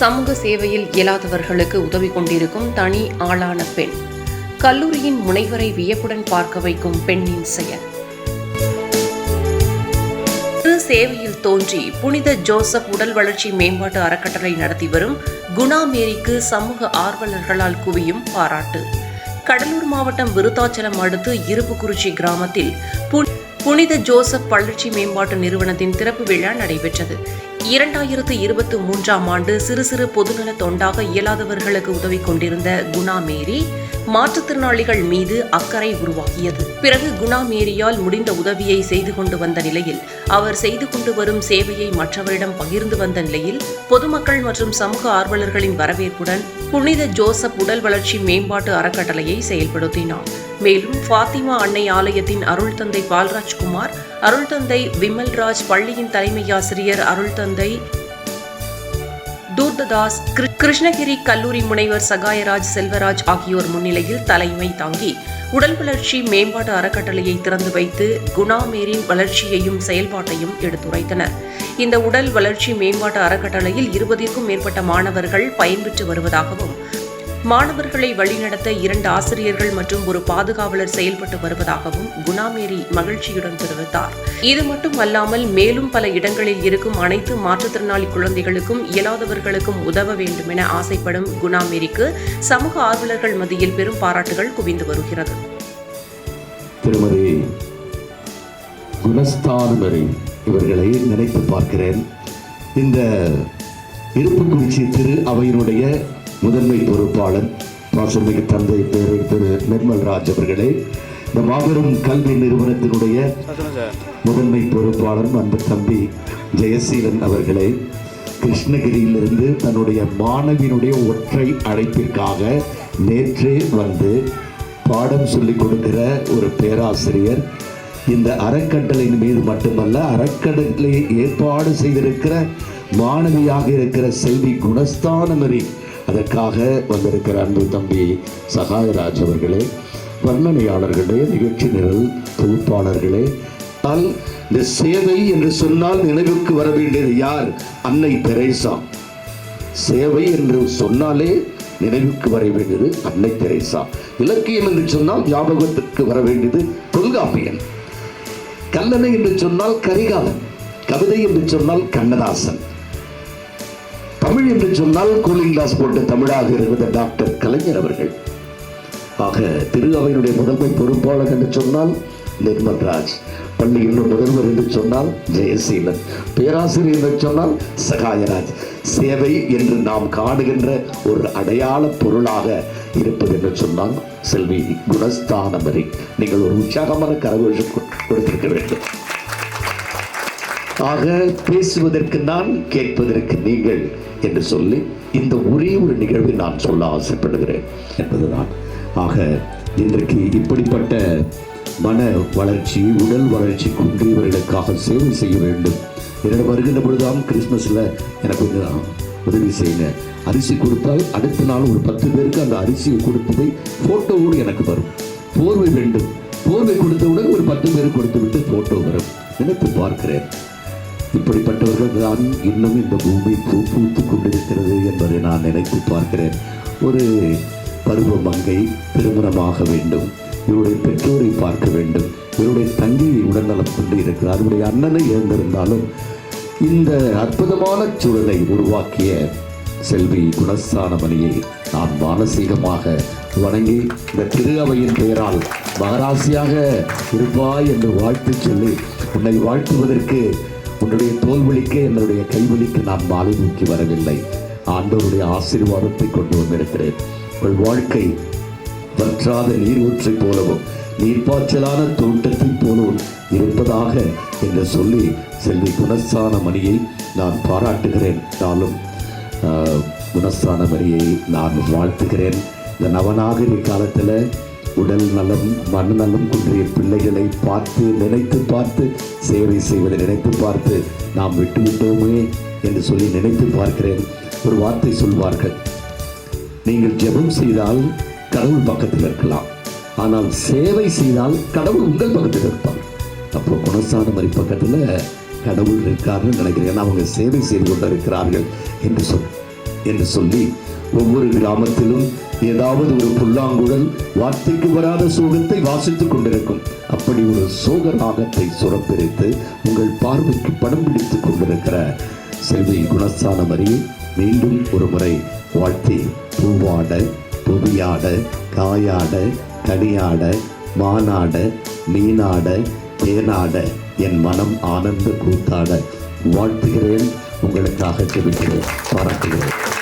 சமூக சேவையில் இயலாதவர்களுக்கு உதவி கொண்டிருக்கும் தனி ஆளான பெண். கல்லூரியின் முனைவரை வியப்புடன் பார்க்க வைக்கும் பெண்ணின் செயல். சேவையில் தோன்றி புனித ஜோசப் உடல் வளர்ச்சி மேம்பாட்டு அறக்கட்டளை நடத்தி வரும் குணா மேரிக்கு சமூக ஆர்வலர்களால் குவியும் பாராட்டு. கடலூர் மாவட்டம் விருத்தாச்சலம் அடுத்து இருப்புக்குறிச்சி கிராமத்தில் புனித ஜோசப் வளர்ச்சி மேம்பாட்டு நிறுவனத்தின் திறப்பு விழா நடைபெற்றது. இரண்டாயிரத்து இருபத்தி மூன்றாம் ஆண்டு சிறு சிறு பொதுநல தொண்டாக இயலாதவர்களுக்கு உதவி கொண்டிருந்த குணா மேரி மாற்றுத்திறனாளிகள் மீது அக்கறை உருவாகியது. பிறகு குணா மேரியால் முடிந்த உதவியை செய்து கொண்டு வந்த நிலையில் அவர் செய்து கொண்டு வரும் சேவையை மற்றவரிடம் பகிர்ந்து வந்த நிலையில் பொதுமக்கள் மற்றும் சமூக ஆர்வலர்களின் வரவேற்புடன் புனித ஜோசப் உடல் வளர்ச்சி மேம்பாட்டு அறக்கட்டளையை செயல்படுத்தினார். மேலும் ஃபாத்திமா அன்னை ஆலயத்தின் அருள் தந்தை பால்ராஜ்குமார் அருள் தந்தை விமல்ராஜ் பள்ளியின் தலைமை ஆசிரியர் அருள் தந்தை தூர்ததாஸ் கிரு- கிருஷ்ணகிரி கல்லூரி முனைவர் சகாயராஜ் செல்வராஜ் ஆகியோர் முன்னிலையில் தலைமை தாங்கி உடல் வளர்ச்சி மேம்பாட்டு அறக்கட்டளையை திறந்து வைத்து குணாமேரின் வளர்ச்சியையும் செயல்பாட்டையும் எடுத்துரைத்தனர். இந்த உடல் வளர்ச்சி மேம்பாட்டு அறக்கட்டளையில் இருபதிற்கும் மேற்பட்ட மாணவர்கள் பயன்பெற்று வருவதாகவும் மாணவர்களை வழிநடத்த இரண்டு ஆசிரியர்கள் மற்றும் ஒரு பாதுகாவலர் செயல்பட்டு வருவதாகவும் குணாமேரி மகிழ்ச்சியுடன் தெரிவித்தார். இது மட்டும் அல்லாமல் மேலும் பல இடங்களில் இருக்கும் அனைத்து மாற்றுத்திறனாளி குழந்தைகளுக்கும் இயலாதவர்களுக்கும் உதவ வேண்டும் என ஆசைப்படும் குணாமேரிக்கு சமூக ஆர்வலர்கள் மத்தியில் பெரும் பாராட்டுகள் குவிந்து வருகிறது. திருமதி குணஸ்தானுமரி இவர்களை நினைத்து பார்க்கிறேன். இந்த இருப்புக்குறிச்சி திரு அவையினுடைய முதன்மை பொறுப்பாளர் பாசமிகு தந்தை பேரை திரு நிர்மல்ராஜ் அவர்களே இந்த மாபெரும் கல்வி நிறுவனத்தினுடைய முதன்மை பொறுப்பாளர் அன்பு தம்பி ஜெயசீலன் அவர்களே கிருஷ்ணகிரியிலிருந்து தன்னுடைய மாணவியினுடைய ஒற்றை அழைப்பிற்காக நேற்றே வந்து பாடம் சொல்லிக் கொடுக்கிற ஒரு பேராசிரியர். இந்த அறக்கட்டளையின் மீது மட்டுமல்ல அறக்கட்டளை ஏற்பாடு செய்திருக்கிற மாணவியாக இருக்கிற செல்வி குணஸ்தானமரி அதற்காக வந்திருக்கிற அன்பு தம்பி சகாயராஜ் அவர்களே வர்ணனையாளர்களே நிகழ்ச்சி நிரல் தொகுப்பாளர்களே ஆனால் இந்த சேவை என்று சொன்னால் நினைவுக்கு வர வேண்டியது யார்? அன்னை தெரேசா. சேவை என்று சொன்னாலே நினைவுக்கு வர வேண்டியது அன்னை தெரேசா. இலக்கியம் என்று சொன்னால் ஞாபகத்திற்கு வர வேண்டியது தொல்காப்பியன். கல்லணை என்று சொன்னால் கரிகாலன். கவிதை என்று சொன்னால் கண்ணதாசன். தமிழ் என்று சொன்னால் கூலிங் கிளாஸ் தமிழாக இருந்த டாக்டர் கலைஞர் அவர்கள். ஆக திரு அவையினுடைய முதன்மை பொறுப்பாளர் என்று சொன்னால் நிர்மல்ராஜ் பள்ளியின் முதல்வர் என்று சொன்னால் ஜெயசீலன். பேராசிரியர் என்று சொன்னால் சகாயராஜ். சேவை என்று நாம் காணுகின்ற ஒரு அடையாள பொருளாக இருப்பது என்று சொன்னால் செல்வி குணஸ்தானமரி நீங்கள் ஒரு உற்சாகமான கரகோஷம் கொடுத்திருக்க வேண்டும். ஆக பேசுவதற்கு நான் கேட்பதற்கு நீங்கள் என்று சொல்லி இந்த ஒரே ஒரு நிகழ்வை நான் சொல்ல ஆசைப்படுகிறேன். என்பதுதான். ஆக இன்றைக்கு இப்படிப்பட்ட மன வளர்ச்சி உடல் வளர்ச்சி குன்றியவர்களுக்காக சேவை செய்ய வேண்டும். என்னிடம் வருகின்ற பொழுதுதான் கிறிஸ்மஸில் எனக்கு கொஞ்சம் உதவி செய்யுங்க. அரிசி கொடுத்தால் அடுத்த நாள் ஒரு பத்து பேருக்கு அந்த அரிசியை கொடுத்ததை ஃபோட்டோவோடு எனக்கு வரும். போர்வை வேண்டும். போர்வை கொடுத்தவுடன் ஒரு பத்து பேருக்கு கொடுத்து விட்டு ஃபோட்டோ வரும். நினைத்து பார்க்கிறேன். இப்படிப்பட்டவர்கள் தான் இன்னும் இந்த பூமி பூ பூத்து கொண்டிருக்கிறது என்பதை நான் நினைத்து பார்க்கிறேன். ஒரு பருவ மங்கை திருமணமாக வேண்டும். இவருடைய பெற்றோரை பார்க்க வேண்டும். இவருடைய தங்கியை உடல்நலம் கொண்டு இருக்கிறார். அவருடைய அண்ணனை இழந்திருந்தாலும் இந்த அற்புதமான சூழலை உருவாக்கிய செல்வி குணஸ்தானமணியை நான் மானசீகமாக வணங்கி இந்த திரு அவையின் பெயரால் மகராசியாக இருப்பாய் என்று வாழ்த்து சொல்லி உன்னை வாழ்த்துவதற்கு உன்னுடைய தோல்வழிக்க என்னுடைய கைவழிக்கு நான் மாலை நோக்கி வரவில்லை. ஆண்டவருடைய ஆசீர்வாதத்தை கொண்டு வந்திருக்கிறேன். உங்கள் வாழ்க்கை வற்றாத நீரூற்றை போலவும் நீர்ப்பாய்ச்சலான தோட்டத்தைப் போலவும் இருப்பதாக என்று சொல்லி செல்வி குணஸ்தான மணியை நான் பாராட்டுகிறேன். நாளும் ஆஹ், குணஸ்தான மணியை நான் வாழ்த்துகிறேன். இந்த நவநாகரிக காலத்தில் உடல் நலம் மனநலம் குன்றிய பிள்ளைகளை பார்த்து நினைத்து பார்த்து சேவை செய்வதை நினைத்து பார்த்து நாம் விட்டுவிட்டோமே என்று சொல்லி நினைத்து பார்க்கிறேன். ஒரு வார்த்தை சொல்வார்கள். நீங்கள் ஜெபம் செய்தால் கடவுள் பக்கத்தில் இருக்கலாம். ஆனால் சேவை செய்தால் கடவுள் உங்கள் பக்கத்தில் இருப்பார். அப்போ குணசான மாதிரி பக்கத்தில் கடவுள் இருக்காருன்னு நினைக்கிறேன் ஏன்னா அவங்க சேவை செய்து கொண்டு இருக்கிறார்கள் என்று சொல் என்று சொல்லி ஒவ்வொரு கிராமத்திலும் ஏதாவது ஒரு புல்லாங்குழல் வார்த்தைக்கு வராத சோகத்தை வாசித்துக் கொண்டிருக்கும். அப்படி ஒரு சோக ராகத்தை சுரப்பிரித்து உங்கள் பார்வைக்கு படம் பிடித்துக் கொண்டிருக்கிற செல்வி குணஸ்தான மரியை மீண்டும் ஒரு முறை வாழ்த்தி பூவாட புவியாட காயாட கனியாட மானாட மீனாட தேனாட என் மனம் ஆனந்த கூத்தாட வாழ்த்துகிறேன். உங்களுக்காக ஜெபிக்கிறேன் பாராட்டுகிறேன்.